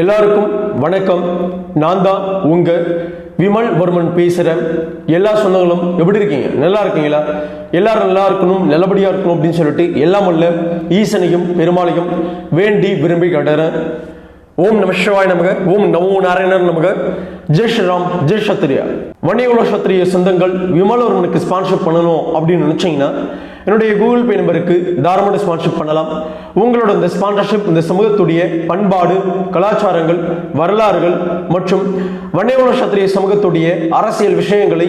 எல்லாருக்கும் வணக்கம். நான் தான் உங்க விமல் வர்மன் பேசுகிறேன் எல்லா சொந்தங்களும் எப்படி இருக்கீங்க? நல்லா இருக்கீங்களா? எல்லாரும் நல்லா இருக்கணும் நல்லபடியா இருக்கணும் அப்படின்னு சொல்லிட்டு எல்லாம் வல்ல ஈசனையும் பெருமாளையும் வேண்டி விரும்பி கட்டுறேன் ஓம் நம சிவாய் நமக ஓம் நமோ நாராயணர் நமக. ஜெய் ஸ்ரீராம் ஜெய் சத்ரியா வன்னியகுல சத்திரிய சொந்தங்கள் விமலவர்மனுக்கு ஸ்பான்சர் பண்ணணும் அப்படின்னு நினைச்சீங்கன்னா என்னுடைய கூகுள் பே நம்பருக்கு தாராளமாக ஸ்பான்சர் பண்ணலாம். உங்களோட இந்த ஸ்பான்சர்ஷிப் இந்த சமூகத்துடைய பண்பாடு கலாச்சாரங்கள் வரலாறுகள் மற்றும் வன்னியகுல சத்திரிய சமூகத்துடைய அரசியல் விஷயங்களை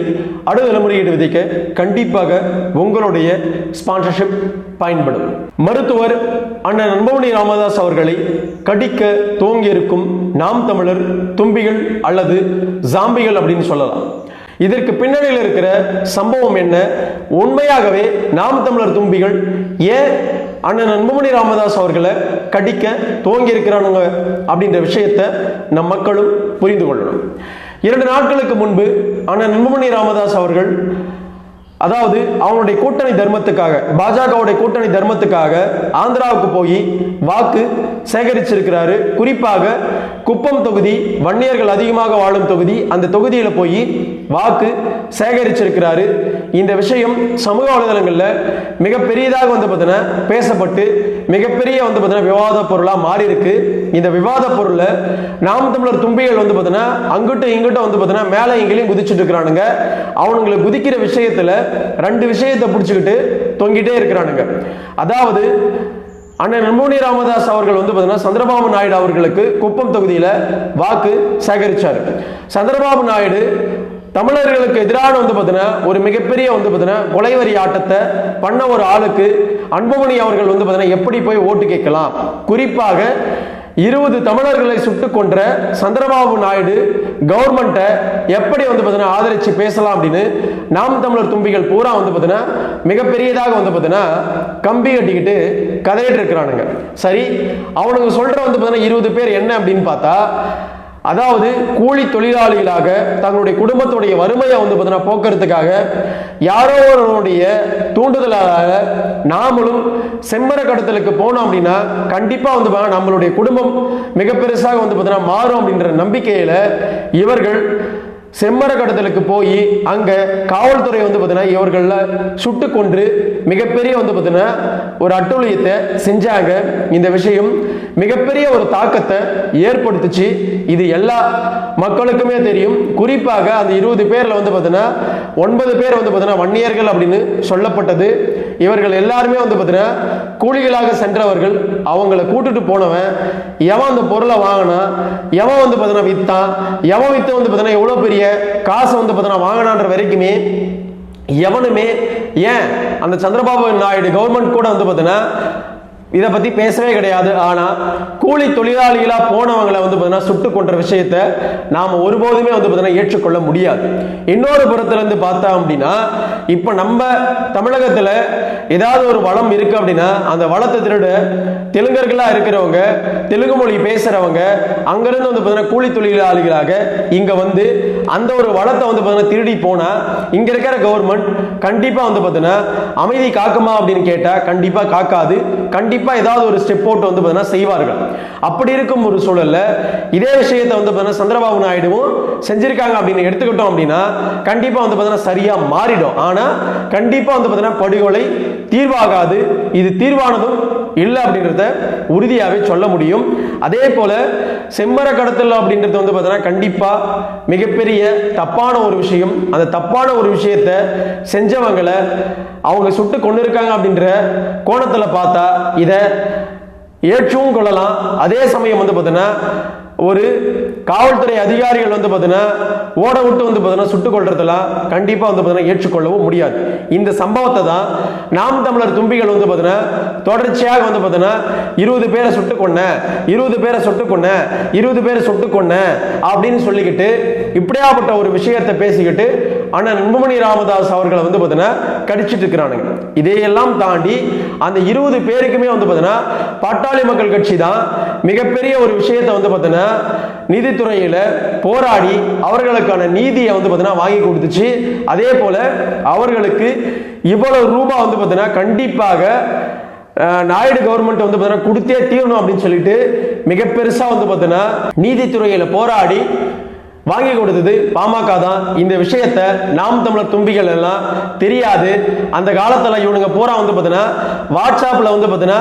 அடுத்த தலைமுறையிட்டு விதைக்க கண்டிப்பாக உங்களுடைய ஸ்பான்சர்ஷிப் பயன்படும். மருத்துவர் அண்ணன் அன்பவனி ராமதாஸ் அவர்களை கடிக்க துவங்கியிருக்கும் நாம் தமிழர் தும்பிகள் அல்லது ஜாம்பிகள் அப்படின்னு சொல்லலாம். இதற்கு பின்னணியில் இருக்கிற சம்பவம் என்ன? உண்மையாகவே நாம் தமிழர் தும்பிகள் ஏன் அண்ணன் அன்புமணி ராமதாஸ் அவர்களை கடிக்க துவங்கி இருக்கிறானுங்க அப்படின்ற விஷயத்தை நம் மக்களும் புரிந்து கொள்ளணும். இரண்டு நாட்களுக்கு முன்பு அண்ணன் அன்புமணி ராமதாஸ் அவர்கள் அதாவது அவனுடைய கூட்டணி தர்மத்துக்காக பாஜகவுடைய கூட்டணி தர்மத்துக்காக ஆந்திராவுக்கு போய் வாக்கு சேகரிச்சிருக்கிறாரு. குறிப்பாக குப்பம் தொகுதி வன்னியர்கள் அதிகமாக வாழும் தொகுதி அந்த தொகுதியில் போய் வாக்கு சேகரிச்சிருக்கிறாரு. இந்த விஷயம் சமூக வலைதளங்களில் மிகப்பெரியதாக வந்து பார்த்தீங்கன்னா பேசப்பட்டு மிகப்பெரிய வந்து பார்த்தீங்கன்னா விவாத பொருளாக மாறி இருக்கு இந்த விவாத பொருளை நாம் தமிழர் தும்பிகள் வந்து பார்த்தீங்கன்னா அங்கிட்டும் இங்கிட்டும் வந்து பார்த்தீங்கன்னா மேலே எங்கேயும் குதிச்சுட்டு இருக்கிறானுங்க. அவனுங்களை குதிக்கிற விஷயத்தில் ரெண்டு விஷயத்தை பிடிச்சிக்கிட்டு தொங்கிட்டே இருக்கிறானுங்க. அதாவது அண்ணன் நம்பூனி ராமதாஸ் அவர்கள் வந்து பார்த்தீங்கன்னா சந்திரபாபு நாயுடு அவர்களுக்கு குப்பம் தொகுதியில் வாக்கு சேகரிச்சார். சந்திரபாபு நாயுடு தமிழர்களுக்கு எதிரான வந்து பார்த்தீங்கன்னா ஒரு மிகப்பெரிய வந்து பார்த்தீங்கன்னா கொலைவரி ஆட்டத்தை பண்ண ஒரு ஆளுக்கு அன்புமணி அவர்கள் வந்து பார்த்தீங்கன்னா எப்படி போய் ஓட்டு கேட்கலாம்? குறிப்பாக இருபது தமிழர்களை சுட்டு கொன்ற சந்திரபாபு நாயுடு கவர்மெண்ட்டை எப்படி வந்து பார்த்தீங்கன்னா ஆதரித்து பேசலாம் அப்படின்னு நாம் தமிழர் தும்பிகள் பூரா வந்து பார்த்தீங்கன்னா மிகப்பெரியதாக வந்து பார்த்தீங்கன்னா கம்பி கட்டிக்கிட்டு கதையிட்டு இருக்கிறானுங்க. சரி அவனுங்க சொல்கிற வந்து பார்த்தீங்கன்னா இருபது பேர் என்ன அப்படின்னு பார்த்தா அதாவது கூலி தொழிலாளிகளாக தங்களுடைய குடும்பத்துடைய வறுமையை வந்து பார்த்தீங்கன்னா போக்குறதுக்காக யாரோ ஒருவருடைய தூண்டுதலாக நாமளும் செம்மர கடத்தலுக்கு போனோம் அப்படின்னா கண்டிப்பா வந்து நம்மளுடைய குடும்பம் மிக பெருசாக வந்து பார்த்தீங்கன்னா மாறும் அப்படின்ற நம்பிக்கையில இவர்கள் செம்மர கடத்தலுக்கு போய் அங்கே காவல்துறை வந்து பார்த்தீங்கன்னா இவர்களில் சுட்டு கொன்று மிகப்பெரிய வந்து பார்த்தீங்கன்னா ஒரு அட்டூழியத்தை செஞ்சாங்க. இந்த விஷயம் மிகப்பெரிய ஒரு தாக்கத்தை ஏற்படுத்துச்சு. இது எல்லா மக்களுக்குமே தெரியும். குறிப்பாக அந்த இருபது பேரில் வந்து பார்த்தீங்கன்னா ஒன்பது பேர் வந்து பார்த்தீங்கன்னா வன்னியர்கள் அப்படின்னு சொல்லப்பட்டது. இவர்கள் எல்லாருமே வந்து பார்த்தீங்கன்னா கூலிகளாக சென்றவர்கள் அவங்கள கூட்டுட்டு போனவன் எவன் அந்த பொருளை வாங்கினா எவன் வந்து பார்த்தீங்கன்னா வித்தான் எவன் வித்து வந்து பார்த்தீங்கன்னா எவ்வளோ பெரிய காசை வந்து பார்த்தீங்கன்னா வாங்கினான்ற வரைக்குமே எவனுமே ஏன் அந்த சந்திரபாபு நாயுடு கவர்மெண்ட் கூட வந்து பார்த்தீங்கன்னா இதை பத்தி பேசவே கிடையாது. ஆனா கூலி தொழிலாளிகளா போனவங்களை வந்து பார்த்தீங்கன்னா சுட்டு கொன்ற விஷயத்தை நாம ஒருபோதுமே வந்து பார்த்தீங்கன்னா ஏற்றுக்கொள்ள முடியாது. இன்னொரு புறத்துல இருந்து பார்த்தா அப்படின்னா இப்ப நம்ம தமிழகத்துல ஏதாவது ஒரு வளம் இருக்கு அப்படின்னா அந்த வளத்தை திருட தெலுங்கர்களா இருக்கிறவங்க தெலுங்கு மொழி பேசுறவங்க அங்கிருந்து வந்து பார்த்தீங்கன்னா கூலி தொழிலாளிகளாக இங்க வந்து அந்த ஒரு வளத்தை வந்து பார்த்தீங்கன்னா திருடி போனா இங்க இருக்கிற கவர்மெண்ட் கண்டிப்பா வந்து பார்த்தீங்கன்னா அமைதி காக்குமா அப்படின்னு கேட்டா கண்டிப்பா காக்காது. கண்டிப்பா ஏதாவது ஒரு ஸ்டெப் போட்டு வந்து பார்த்தீங்கன்னா செய்வார்கள். அப்படி இருக்கும் ஒரு சூழல்ல இதே விஷயத்தை வந்து பார்த்தீங்கன்னா சந்திரபாபு நாயுடுவும் செஞ்சிருக்காங்க அப்படின்னு எடுத்துக்கிட்டோம் அப்படின்னா கண்டிப்பா வந்து பார்த்தீங்கன்னா சரியா மாறிடும். ஆனா கண்டிப்பா வந்து பார்த்தீங்கன்னா படுகொலை தீர்வாகாது. இது தீர்வானதும் இல்லை அப்படின்றத உறுதியாகவே சொல்ல முடியும். அதே போல செம்மர கடத்தல் அப்படின்றது வந்து பார்த்தோன்னா கண்டிப்பாக மிகப்பெரிய தப்பான ஒரு விஷயம். அந்த தப்பான ஒரு விஷயத்த செஞ்சவங்களை அவங்க சுட்டு கொண்டு இருக்காங்க அப்படின்ற கோணத்தில் பார்த்தா இதை ஏற்றவும் கொள்ளலாம். அதே சமயம் வந்து பார்த்தோன்னா ஒரு காவல்துறை அதிகாரிகள் வந்து பார்த்தீங்கன்னா ஓட விட்டு வந்து பார்த்தீங்கன்னா சுட்டுக் கொள்றதெல்லாம் கண்டிப்பாக வந்து பார்த்தீங்கன்னா ஏற்றுக்கொள்ளவும் முடியாது. இந்த சம்பவத்தை தான் நாம் தமிழர் தும்பிகள் வந்து பார்த்தீங்கன்னா தொடர்ச்சியாக வந்து பார்த்தீங்கன்னா இருபது பேரை சுட்டு கொண்ட இருபது பேரை சுட்டு கொண்ட இருபது பேரை சுட்டு கொண்ட அப்படின்னு சொல்லிக்கிட்டு இப்படியாப்பட்ட ஒரு விஷயத்தை பேசிக்கிட்டு அண்ணன் அன்புமணி ராமதாஸ் அவர்களை வந்து பார்த்தீங்கன்னா கடிச்சிட்டு இருக்கிறானுங்க. இதையெல்லாம் தாண்டி அந்த இருபது பேருக்குமே வந்து பார்த்தீங்கன்னா பாட்டாளி மக்கள் கட்சி தான் மிகப்பெரிய ஒரு விஷயத்தை வந்து பார்த்தீங்கன்னா நிதித்துறையில் போராடி அவர்களுக்கான நீதியை வந்து பார்த்தீங்கன்னா வாங்கி கொடுத்துச்சு. அதே போல அவர்களுக்கு இவ்வளவு ரூபாய் வந்து பார்த்தீங்கன்னா கண்டிப்பாக நாயுடு கவர்மெண்ட் வந்து பார்த்தீங்கன்னா கொடுத்தே தீரணும் அப்படின்னு சொல்லிட்டு மிக பெருசா வந்து பார்த்தீங்கன்னா நீதித்துறையில போராடி வாங்கி கொடுத்தது பாமக தான். இந்த விஷயத்த நாம் தமிழர் தும்பிகள் எல்லாம் தெரியாது. அந்த காலத்தில் இவனுங்க பூரா வந்து பார்த்தீங்கன்னா வாட்ஸ்அப்பில் வந்து பார்த்தீங்கன்னா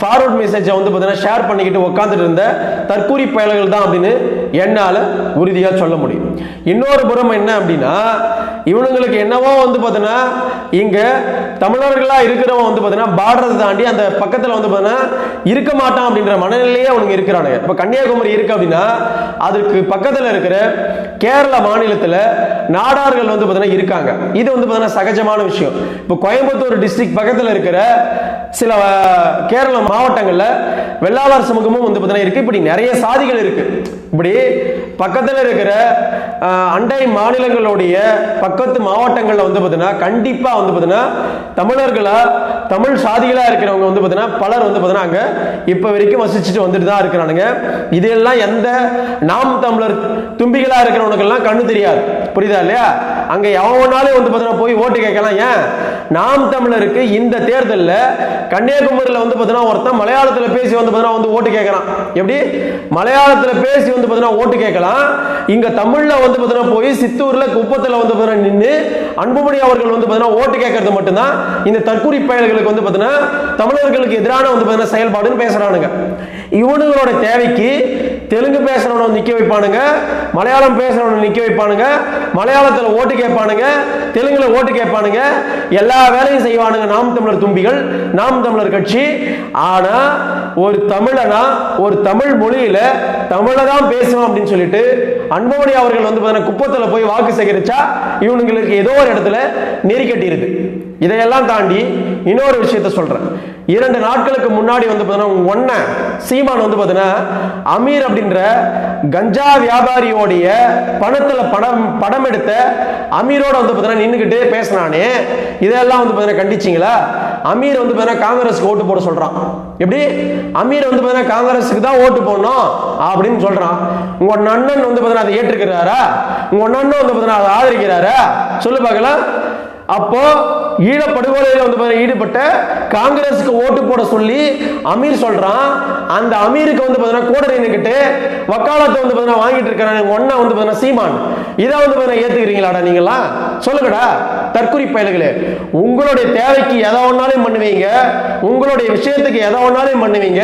ஃபார்வர்ட் மெசேஜை வந்து பார்த்தீங்கன்னா ஷேர் பண்ணிக்கிட்டு உட்காந்துட்டு இருந்த தற்கூரி பயல்கள் தான் அப்படின்னு என்னால் உறுதியாக சொல்ல முடியும். இன்னொரு புறம் என்ன அப்படின்னா இவனுங்களுக்கு என்னவோ வந்து பார்த்தீங்கன்னா இங்கே தமிழர்களாக இருக்கிறவன் வந்து பார்த்தீங்கன்னா பார்டரை தாண்டி அந்த பக்கத்தில் வந்து பார்த்தீங்கன்னா இருக்க மாட்டான் அப்படின்ற மனநிலையே அவனுங்க இருக்கிறானுங்க. இப்போ கன்னியாகுமரி இருக்கு அப்படின்னா அதுக்கு பக்கத்தில் இருக்கிற கேரள மாநிலத்தில் நாடார்கள் வந்து பார்த்தீங்கன்னா இருக்காங்க. இது வந்து பார்த்தீங்கன்னா சகஜமான விஷயம். இப்போ கோயம்புத்தூர் டிஸ்ட்ரிக்ட் பக்கத்தில் இருக்கிற சில கேரள மாவட்டங்களில் வெள்ளாளர் சமூகமும் வந்து பார்த்தீங்கன்னா இருக்குது இப்படி நிறைய சாதிகள் இருக்குது இப்படி பக்கத்தில் இருக்கிற அண்டை மாநிலங்களுடைய பக்கத்து மாவட்டங்களில் வந்து பார்த்தீங்கன்னா கண்டிப்பாக வந்து பார்த்தீங்கன்னா தமிழர்களா தமிழ் சாதிகளாக இருக்கிறவங்க வந்து பார்த்தீங்கன்னா பலர் வந்து பார்த்தீங்கன்னா அங்கே இப்போ வரைக்கும் வசிச்சுட்டு வந்துட்டு தான் இருக்கிறானுங்க. இதெல்லாம் எந்த நாம் தமிழர் தும்பிகளாக இருக்கிறவனுக்கெல்லாம் கண்ணு தெரியாது. புரியுதா இல்லையா? அங்கே எவனாலும் வந்து பார்த்தீங்கன்னா போய் ஓட்டு கேட்கலாம். ஏன்? நாம் தமிழருக்கு இந்த தேர்தலில் கன்னியாகுமரியில் வந்து பார்த்தீங்கன்னா ஒருத்தன் மலையாளத்தில் பேசி வந்து பார்த்தீங்கன்னா வந்து ஓட்டு கேட்கலாம் எப்படி? மலையாளத்தில் பேசி வந்து பார்த்தீங்கன்னா ஓட்டு கேட்கலாம். இங்கே தமிழில் வந்து பார்த்தீங்கன்னா போய் சித்தூர்ல குப்பத்தில் வந்து பார்த்தீங்கன்னா நின்று அன்புமணி அவர்கள் வந்து பார்த்தீங்கன்னா ஓட்டு கேட்கறது மட்டும்தான். இந்த தற்கூரி பயல்களுக்கு வந்து பார்த்தீங்கன்னா தமிழர்களுக்கு எதிரான வந்து பார்த்தீங்கன்னா செயல்பாடுன்னு பேசுறானுங்க. இவனுங்களோட தேவைக்கு தெலுங்கு பேசுறவனை நிக்க வைப்பானுங்க மலையாளம் பேசுறவனை நிக்க வைப்பானுங்க மலையாளத்துல ஓட்டு கேட்பானுங்க தெலுங்குல ஓட்டு கேட்பானுங்க எல்லா வேலையும் செய்வானுங்க. நாம் தமிழர் தும்பிகள் நாம் தமிழர் கட்சி. ஆனா ஒரு தமிழனா ஒரு தமிழ் மொழியில தமிழை தான் பேசணும் அப்படின்னு சொல்லிட்டு அன்பமணி அவர்கள் வந்து பார்த்தீங்கன்னா குப்பத்துல போய் வாக்கு சேகரிச்சா இவனுங்களுக்கு ஏதோ ஒரு இடத்துல நெறி இதையெல்லாம் தாண்டி இன்னொரு விஷயத்த சொல்றேன். இரண்டு நாட்களுக்கு முன்னாடி வந்து பார்த்தீங்கன்னா ஒன்ன சீமான் வந்து பார்த்தீங்கன்னா அமீர் அப்படின்ற கஞ்சா வியாபாரியோடைய பணத்துல படம் படம் எடுத்த அமீரோட வந்து பார்த்தீங்கன்னா நின்றுக்கிட்டு பேசினானே. இதெல்லாம் வந்து பார்த்தீங்கன்னா கண்டிச்சிங்களா? அமீர் வந்து பார்த்தீங்கன்னா காங்கிரஸ்க்கு ஓட்டு போட சொல்றான். எப்படி? அமீர் வந்து பார்த்தீங்கன்னா காங்கிரஸுக்கு தான் ஓட்டு போடணும் அப்படின்னு சொல்றான். உங்க அண்ணன் வந்து பார்த்தீங்கன்னா அதை ஏற்றுக்கிறாரா? உங்க அண்ணன் வந்து பார்த்தீங்கன்னா அதை ஆதரிக்கிறாரா? சொல்லு பார்க்கலாம். அப்போ ஈழப்படுகொலையில் வந்து ஈடுபட்ட காங்கிரஸுக்கு ஓட்டு போட சொல்லி அமீர் சொல்றான். அந்த அமீருக்கு வந்து பாத்தீங்கன்னா கூட நின்னுக்கிட்டு வக்காலத்தை வந்து பாத்தீங்கன்னா வாங்கிட்டு இருக்கிறான். ஒன்னா வந்து பாத்தீங்கன்னா சீமான். இதை வந்து பாத்தீங்கன்னா ஏத்துக்கிறீங்களாடா நீங்களா சொல்லுங்கடா தற்குறி பயல்களே. உங்களுடைய தேவைக்கு எதை ஒன்னாலையும் பண்ணுவீங்க. உங்களுடைய விஷயத்துக்கு எதை ஒன்னாலையும் பண்ணுவீங்க.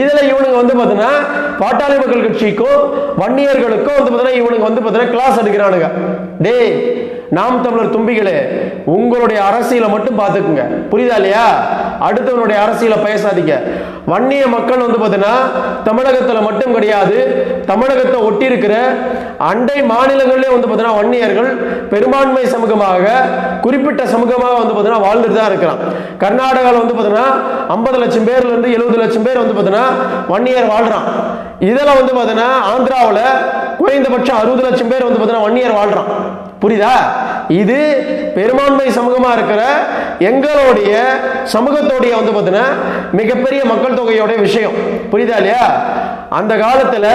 இதுல இவனுங்க வந்து பாத்தீங்கன்னா பாட்டாளி மக்கள் கட்சிக்கும் வன்னியர்களுக்கும் வந்து பாத்தீங்கன்னா இவனுக்கு வந்து பாத்தீங்கன்னா கிளாஸ் எடுக்கிறானுங்க. டேய் நாம் தமிழர் தும்பிகளே உங்களுடைய அரசியலை மட்டும் பார்த்துக்குங்க. புரியுதா இல்லையா? அடுத்தவனுடைய அரசியலை பேசாதீங்க வன்னிய மக்கள் வந்து பார்த்தீங்கன்னா தமிழகத்தில் மட்டும் கிடையாது தமிழகத்தை ஒட்டி இருக்கிற அண்டை மாநிலங்களிலே வந்து பார்த்தீங்கன்னா வன்னியர்கள் பெரும்பான்மை சமூகமாக குறிப்பிட்ட சமூகமாக வந்து பார்த்தீங்கன்னா வாழ்ந்துட்டு தான் இருக்கிறான். கர்நாடகாவில் வந்து பார்த்தீங்கன்னா ஐம்பது லட்சம் பேர்லேருந்து எழுபது லட்சம் பேர் வந்து பார்த்தீங்கன்னா வன்னியர் வாழ்கிறான் இதில் வந்து பார்த்தீங்கன்னா ஆந்திராவில் குறைந்தபட்சம் அறுபது லட்சம் பேர் வந்து பார்த்தீங்கன்னா வன்னியர் வாழ்கிறான் புரியுதா? இது பெரும்பான்மை சமூகமா இருக்கிற எங்களுடைய சமூகத்தோடைய வந்து பார்த்தீங்கன்னா மிகப்பெரிய மக்கள் தொகையோட விஷயம். புரியுதா இல்லையா? அந்த காலத்துல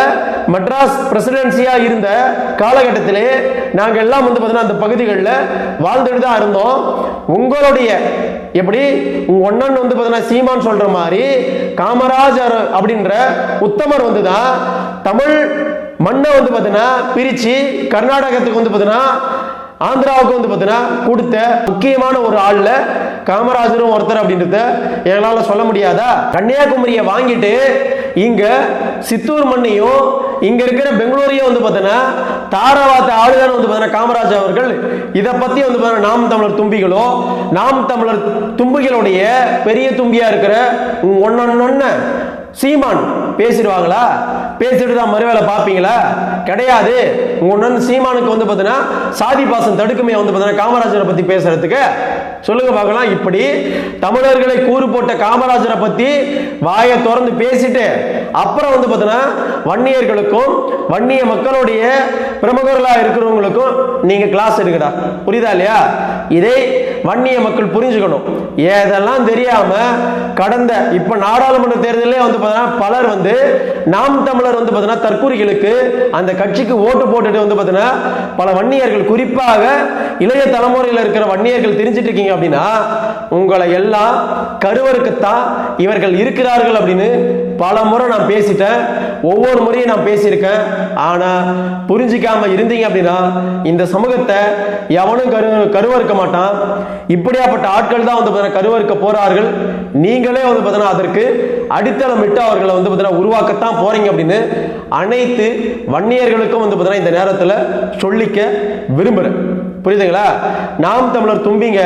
மெட்ராஸ் பிரசிடென்சியா இருந்த காலகட்டத்திலே நாங்க எல்லாம் வந்து பார்த்தீங்கன்னா அந்த பகுதிகளில் வாழ்ந்துட்டு தான் இருந்தோம். உங்களுடைய எப்படி? உங்க ஒன்னன் வந்து பார்த்தீங்கன்னா சீமான் சொல்ற மாதிரி காமராஜர் அப்படின்ற உத்தமர் வந்து தான் தமிழ் மண்ணை வந்து பார்த்தீங்கன்னா பிரித்து கர்நாடகத்துக்கு வந்து பார்த்தீங்கன்னா ஆந்திராவுக்கு வந்து பார்த்தீங்கன்னா கொடுத்த முக்கியமான ஒரு ஆள்ல காமராஜரும் ஒருத்தர் அப்படின்றத எங்களால் சொல்ல முடியாதா? கன்னியாகுமரியை வாங்கிட்டு இங்க சித்தூர் மண்ணையும் இங்க இருக்கிற பெங்களூரையும் வந்து பார்த்தீங்கன்னா தாராவாத்த ஆளுநர் வந்து பார்த்தீங்கன்னா காமராஜ் அவர்கள். இதை பத்தி வந்து பார்த்தீங்கன்னா நாம் தமிழர் தும்பிகளோ நாம் தமிழர் தும்பிகளுடைய பெரிய தும்பியா இருக்கிற ஒன்னொன்னு சீமான் பேசிடுவாங்களா? பேசிட்டு தான் மறுவேளை பார்ப்பீங்களா? கிடையாது. உங்க சீமானுக்கு வந்து பார்த்தீங்கன்னா சாதி பாசம் தடுக்குமே வந்து பார்த்தீங்கன்னா காமராஜரை பத்தி பேசுறதுக்கு சொல்லுங்க பார்க்கலாம். இப்படி தமிழர்களை கூறு போட்ட காமராஜரை பத்தி வாயை திறந்து பேசிட்டு அப்புறம் வந்து பார்த்தீங்கன்னா வன்னியர்களுக்கும் வன்னிய மக்களுடைய பிரமுகர்களாக இருக்கிறவங்களுக்கும் நீங்க கிளாஸ் எடுக்கடா புரியுதா இல்லையா? இதை வன்னிய மக்கள் புரிஞ்சுக்கணும். ஏதெல்லாம் தெரியாம கடந்த இப்ப நாடாளுமன்ற தேர்தலே வந்து பார்த்தீங்கன்னா பலர் வந்து நாம் தமிழர் வந்து பார்த்தீங்கன்னா தற்கூரிகளுக்கு அந்த கட்சிக்கு ஓட்டு போட்டுட்டு வந்து பார்த்தீங்கன்னா பல வன்னியர்கள் குறிப்பாக இளைய தலைமுறையில் இருக்கிற வன்னியர்கள் தெரிஞ்சிட்டு இருக்கீங்க அப்படின்னா உங்களை எல்லாம் கருவருக்குத்தான் இவர்கள் இருக்கிறார்கள் அப்படின்னு பல முறை நான் பேசிட்டேன். ஒவ்வொரு முறையும் நான் பேசியிருக்கேன். ஆனா புரிஞ்சிக்காம இருந்தீங்க அப்படின்னா இந்த சமூகத்தை எவனும் கரு கருவறுக்க மாட்டான். இப்படியாப்பட்ட ஆட்கள் தான் வந்து பார்த்தீங்கன்னா கருவறுக்க போறார்கள். நீங்களே வந்து பார்த்தீங்கன்னா அதற்கு அடித்தளமிட்டு அவர்களை வந்து பார்த்தீங்கன்னா உருவாக்கத்தான் போறீங்க அப்படின்னு அனைத்து வன்னியர்களுக்கும் வந்து பார்த்தீங்கன்னா இந்த நேரத்தில் சொல்லிக்க விரும்புகிறேன் புரியுதுங்களா? நாம் தமிழர் தும்பிங்க.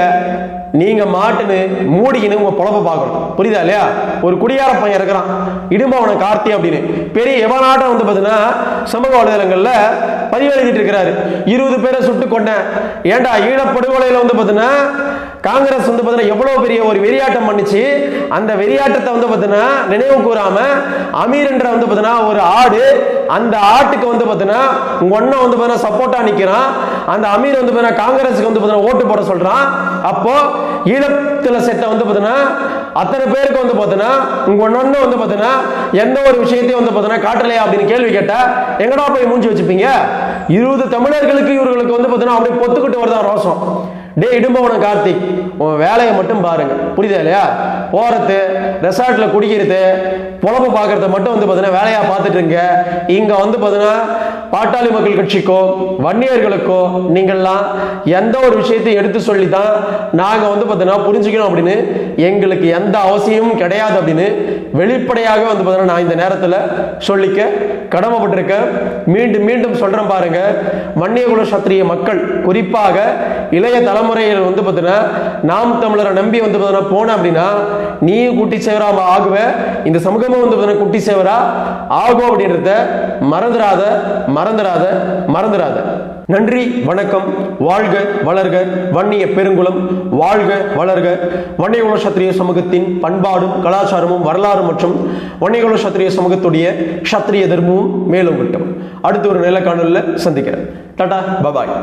நீங்க மாட்டுன்னு மூடிக்கின்னு உங்க பொழப்ப பார்க்கணும். புரியுதா இல்லையா? ஒரு குடியார பையன் இருக்கிறான். இடும்பவன கார்த்தி அப்படின்னு. பெரிய எவனாட்டம் வந்து பார்த்தீங்கன்னா சமூக வலைதளங்கள்ல பதிவு எழுதிட்டு இருக்கிறாரு. இருபது பேரை சுட்டு கொண்டேன் ஏன்டா ஈழப்படுகொலையில வந்து பார்த்தீங்கன்னா காங்கிரஸ் வந்து பார்த்தீங்கன்னா எவ்வளவு பெரிய ஒரு வெறியாட்டம் பண்ணிச்சு அந்த வெறியாட்டத்தை வந்து பார்த்தீங்கன்னா நினைவு கூறாம அமீர் என்ற வந்து பார்த்தீங்கன்னா ஒரு ஆடு அந்த ஆட்டுக்கு வந்து பார்த்தீங்கன்னா உங்க ஒன்னும் வந்து பார்த்தீங்கன்னா சப்போர்ட்டா நிக்கிறான் அந்த அமீர் வந்து பார்த்தீங்கன்னா காங்கிரஸுக்கு வந்து பார்த்தீங்கன்னா ஓட்டு போட சொல்றான் அப்போ ஈழத்துல செத்த வந்து பார்த்தீங்கன்னா அத்தனை பேருக்கு வந்து பார்த்தீங்கன்னா உங்க ஒன்னு வந்து பார்த்தீங்கன்னா எந்த ஒரு விஷயத்தையும் வந்து பார்த்தீங்கன்னா காட்டலையா அப்படின்னு கேள்வி கேட்டா எங்கடா போய் மூஞ்சி வச்சுப்பீங்க இருபது தமிழர்களுக்கு இவர்களுக்கு வந்து பார்த்தீங்கன்னா அப்படியே பொத்துக்கிட்டு வருதான் ரோசம் டே இடும்பவனம் கார்த்திக். உன் வேலையை மட்டும் பாருங்க. புரியுதா இல்லையா? போறது ரெசார்ட்ல குடிக்கிறது பொழப்பு பார்க்கறத மட்டும் வந்து பார்த்தீங்கன்னா வேலையா பார்த்துட்டு இருங்க. இங்க வந்து பார்த்தீங்கன்னா பாட்டாளி மக்கள் கட்சிக்கோ வன்னியர்களுக்கோ நீங்கள்லாம் எந்த ஒரு விஷயத்தையும் எடுத்து சொல்லி தான் நாங்க வந்து பார்த்தீங்கன்னா புரிஞ்சுக்கணும் அப்படின்னு எங்களுக்கு எந்த அவசியமும் கிடையாது அப்படின்னு வெளிப்படையாக வந்து பார்த்தீங்கன்னா நான் இந்த நேரத்தில் சொல்லிக்க கடமைப்பட்டிருக்கேன் மீண்டும் மீண்டும் சொல்கிறேன் பாருங்க. வன்னியகுல சத்திரிய மக்கள் குறிப்பாக இளைய தலைமுறையில் வந்து பார்த்தீங்கன்னா நாம் தமிழரை நம்பி வந்து பார்த்தீங்கன்னா போன அப்படின்னா நீயும் குட்டி சேவரா ஆகுவ இந்த சமூகமும் வந்து பார்த்தீங்கன்னா குட்டி சேவரா ஆகும் அப்படின்றத மறந்துடாத மறந்துடாத மறந்துடாத. நன்றி வணக்கம் வாழ்க வளர்க வன்னிய பெருங்குளம் வாழ்க வளர்க. வன்னியகுல சத்திரிய சமூகத்தின் பண்பாடும் கலாச்சாரமும் வரலாறு மற்றும் வன்னியகுல சத்திரிய சமூகத்துடைய சத்திரிய தர்மமும் மேலும் விட்டும். அடுத்து ஒரு நிலக்காணலில் சந்திக்கிறேன். Tata bye bye.